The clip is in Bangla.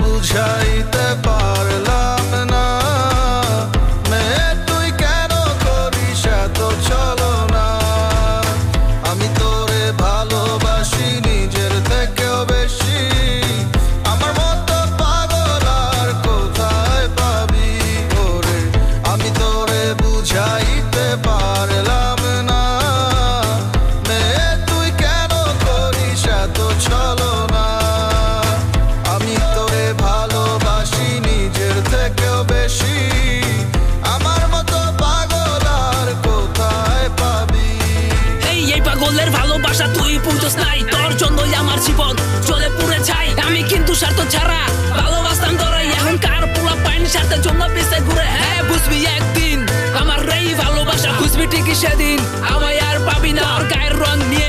বুঝাইতে পারলাম না। মেয়ে তুই কেন করিস এত চলো না আমি তোরে ভালোবাসি, নিজের থেকেও বেশি। আমার মতো পাগল আর কোথায় পাবি ওরে? আমি তোরে বুঝাইতে পার পাগলের ভালোবাসা তুই বুঝোস নাই। তোর জন্যই আমার জীবন চলে পুরে যাই আমি কিন্তু স্বার্থ ছাড়া ভালোবাসতাম তোরে। এখন কার পোলা পাইন স্বার্থের জন্য পিছে ঘুরে? হ্যাঁ বুঝবি একদিন আমার এই ভালোবাসা, বুঝবি ঠিকই সেদিন। আমায় আর পাবি না ওর গায়ের রং নিয়ে